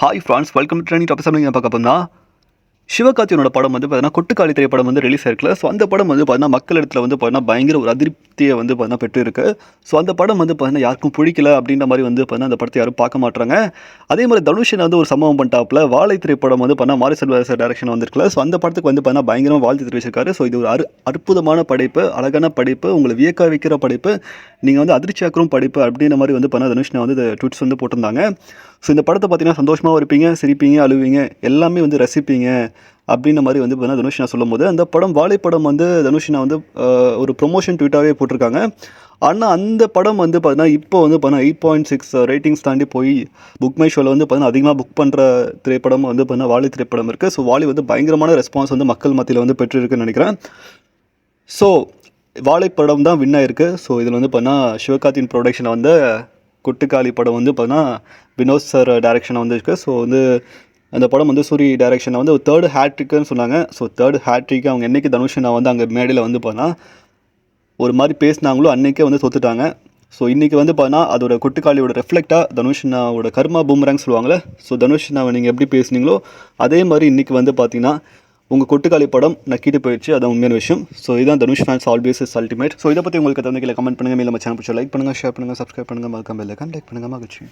Hi friends welcome to training topic summing பார்க்க போனா சிவகார்த்தியனோட படம் வந்து பார்த்தீங்கன்னா கொட்டுக்காளி திரைப்படம் வந்து ரிலீஸ் ஆயிருக்குல ஸோ அந்த படம் வந்து பார்த்தீங்கன்னா மக்கள் இடத்துல வந்து பார்த்தீங்கன்னா பயங்கர ஒரு அதிருப்தியை வந்து பார்த்தீங்கன்னா பெற்று இருக்கு ஸோ அந்த படம் வந்து பார்த்தீங்கன்னா யாருக்கும் பிடிக்கல அப்படின்ற மாதிரி வந்து பார்த்தீங்கன்னா அந்த படத்தை யாரும் பார்க்க மாட்டாங்க அதே மாதிரி தனுஷன் வந்து ஒரு சம்பவம் பண்ணிட்டாப்புல. வாழை திரைப்படம் வந்து பார்த்தீங்கன்னா மாரி செல்வராஜ் டேரக்ஷன் வந்திருக்குல ஸோ அந்த படத்துக்கு வந்து பார்த்தீங்கன்னா பயங்கரமாக வாழ்த்து தெரிவிச்சிருக்காரு ஸோ இது ஒரு அரு அற்புதமான படைப்பு அழகான படைப்பு உங்களை வியக்க வைக்கிற படைப்பு நீங்கள் வந்து அதிர்ச்சியாக்கிறோம் படைப்பு அப்படின்ற மாதிரி வந்து பார்த்தீங்கன்னா தனுஷனை வந்து ட்விட்ஸ் வந்து போட்டிருந்தாங்க. ஸோ இந்த படத்தை பார்த்தீங்கன்னா சந்தோஷமாகவும் இருப்பீங்க சிரிப்பீங்க அழுவீங்க எல்லாமே வந்து ரசிப்பீங்க அப்படின்ற மாதிரி வந்து பார்த்தீங்கன்னா தனுஷ் நான் சொல்லும் போது அந்த படம் வாழைப்படம் வந்து தனுஷ் வந்து ஒரு ப்ரொமோஷன் ட்வீட்டாகவே போட்டிருக்காங்க. ஆனால் அந்த படம் வந்து பார்த்தீங்கன்னா இப்போ வந்து பார்த்தீங்கன்னா எயிட் பாயிண்ட் சிக்ஸ் ரேட்டிங்ஸ் தாண்டி போய் புக் மை ஷோவில் வந்து பார்த்தீங்கன்னா அதிகமாக புக் பண்ணுற திரைப்படம் வந்து பார்த்தீங்கன்னா வாலி திரைப்படம் இருக்குது ஸோ வாலி வந்து பயங்கரமான ரெஸ்பான்ஸ் வந்து மக்கள் மத்தியில் வந்து பெற்றிருக்குன்னு நினைக்கிறேன். ஸோ வாழைப்படம் தான் வின் ஆயிருக்கு. ஸோ இதில் வந்து பார்த்தீங்கன்னா சிவகார்த்தியின் ப்ரொடக்ஷனை வந்து குட்டுக்காளி படம் வந்து பார்த்தீங்கன்னா வினோத் சார் டைரக்ஷனில் வந்துருக்கு. ஸோ வந்து அந்த படம் வந்து சூரி டைரக்ஷனில் வந்து ஒரு ஹேட்ரிக்குன்னு சொன்னாங்க. ஸோ தேர்டு ஹேட்ரிக்கு அவங்க என்னைக்கு தனுஷனை வந்து அங்கே மேடையில் வந்து பார்த்தீங்கன்னா ஒரு மாதிரி பேசினாங்களோ அன்றைக்கே வந்து தோத்துட்டாங்க. ஸோ இன்றைக்கி வந்து பார்த்தீங்கன்னா அதோட குட்டுக்காளியோட ரெஃப்ளெக்டாக தனுஷ்னாவோட கர்மா பூமராங் சொல்லுவாங்களே ஸோ தனுஷ்னாவை நீங்கள் எப்படி பேசுனீங்களோ அதே மாதிரி இன்றைக்கி வந்து பார்த்தீங்கன்னா உங்கள் கொட்டுக்காளி படம் நக்கிட்டு போயிடுச்சு அதான் உண்மையான விஷயம். ஸோ இதான் Dhanush fans always is ultimate so இதை பற்றி உங்களுக்கு தந்தைகளை கமெண்ட் பண்ணுங்கள் மேலே நம்ம சேனல் பிடிச்சா லைக் பண்ணுங்கள் ஷேர் பண்ணுங்கள் சப்ஸ்கிரைப் பண்ணுங்கள் மறக்காம பெல் ஐக்கான் லைக் பண்ணுங்கள் மகிழ்ச்சி.